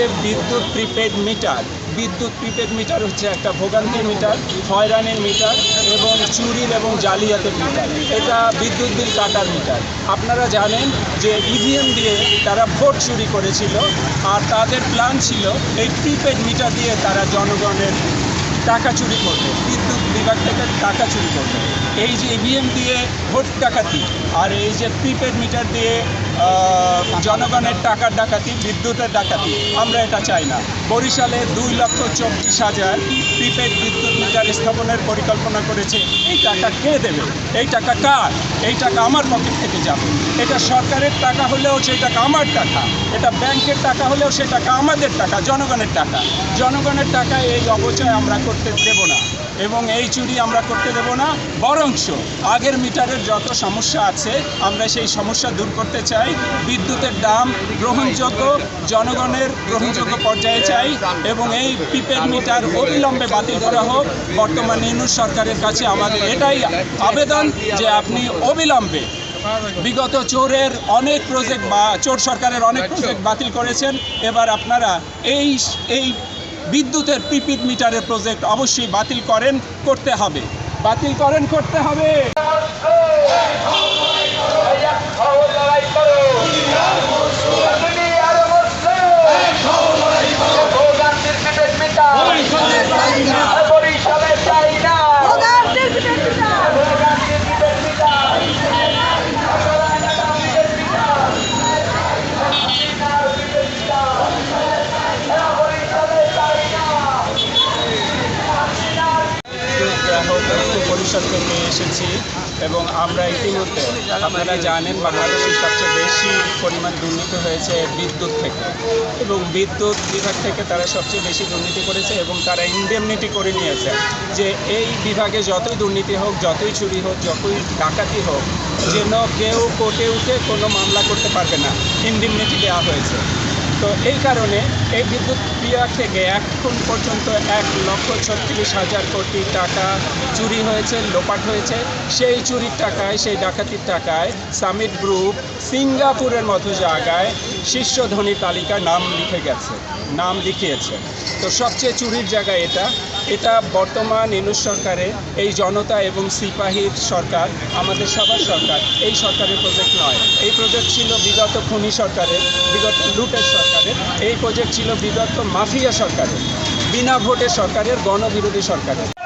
যে বিদ্যুৎ prepaid meter. বিদ্যুৎ প্রিপেড মিটার হচ্ছে একটা ভোগান্তির মিটার, হয়রানের মিটার এবং চুরির এবং জালিয়াতের মিটার। এটা বিদ্যুৎ বিল কাটার মিটার। আপনারা জানেন যে ইভিএম দিয়ে তারা ভোট চুরি করেছিল আর তাদের প্ল্যান ছিল এই প্রিপেড মিটার দিয়ে তারা জনগণের টাকা চুরি করবে। বিভাগ থেকে টাকা চুরি করবে। এই যে ইভিএম দিয়ে ভোট ডাকাতি আর এই যে প্রিপেড মিটার দিয়ে জনগণের টাকার ডাকাতি, বিদ্যুতের ডাকাতি, আমরা এটা চাই না। বরিশালে দুই লক্ষ চব্বিশ হাজার প্রিপেড বিদ্যুৎ মিটার স্থাপনের পরিকল্পনা করেছে। এই টাকা কে দেবে? এই টাকা কার? এই টাকা আমার পকেট থেকে যাবে। এটা সরকারের টাকা হলেও সেই টাকা আমার টাকা। এটা ব্যাংকের টাকা হলেও সেই টাকা আমাদের টাকা, জনগণের টাকা। জনগণের টাকা এই অপচয় আমরা করতে দেব না। এবং এই চুরি আমরা করতে দেব না, বরঞ্চ আগের মিটারের যত সমস্যা আছে, আমরা সেই সমস্যা দূর করতে চাই, বিদ্যুতের দাম গ্রহণযোগ্য, জনগণের গ্রহণযোগ্য পর্যায়ে চাই, এবং এই প্রিপেড মিটার অবিলম্বে বাতিল করা হোক। বর্তমান ইউনুস সরকারের কাছে আমাদের এটাই আবেদন যে আপনি অবিলম্বে বিগত চোরের অনেক প্রজেক্ট বা চোর সরকারের অনেক প্রজেক্ট বাতিল করেছেন। এবার আপনারা এই এই বিদ্যুতের প্রিপিড মিটারের প্রজেক্ট অবশ্যই বাতিল করেন করতে হবে। বাতিল করেন করতে হবে। বরিশালে ঐক্য পরিষদ থেকে এসেছি এবং আমরা ইতিমধ্যে, আপনারা জানেন বাংলাদেশে সবচেয়ে বেশি পরিমাণ দুর্নীতি হয়েছে বিদ্যুৎ থেকে এবং বিদ্যুৎ বিভাগ থেকে তারা সবচেয়ে বেশি দুর্নীতি করেছে এবং তারা ইন্ডেমনিটি করে নিয়েছে যে এই বিভাগে যতই দুর্নীতি হোক, যতই চুরি হোক, যতই ডাকাতি হোক, যেন কেউ কোর্টে উঠে কোনো মামলা করতে পারবে না। ইন্ডেমনিটি দেওয়া হয়েছে। তো এই কারণে এই বিদ্যুৎ বিভাগ থেকে এখন পর্যন্ত এক লক্ষ ছত্রিশ হাজার কোটি টাকা চুরি হয়েছে, লোপাট হয়েছে। সেই চুরির টাকায়, সেই ডাকাতির টাকায় সামিট গ্রুপ সিঙ্গাপুরের মতো জায়গায় শীর্ষ ধনী তালিকায় নাম লিখে গেছে, নাম লিখিয়েছে। তো সবচেয়ে চুরির জায়গা এটা। এটা বর্তমান ইনুস সরকারে, এই জনতা এবং সিপাহীর সরকার, আমাদের সবার সরকার, এই সরকারের প্রজেক্ট নয়। এই প্রজেক্ট ছিল বিগত খুনি সরকারের, বিগত লুটের সরকারের, এই প্রজেক্ট ছিল বিগত মাফিয়া সরকারের, বিনা ভোটে সরকারের, গণবিরোধী সরকারের।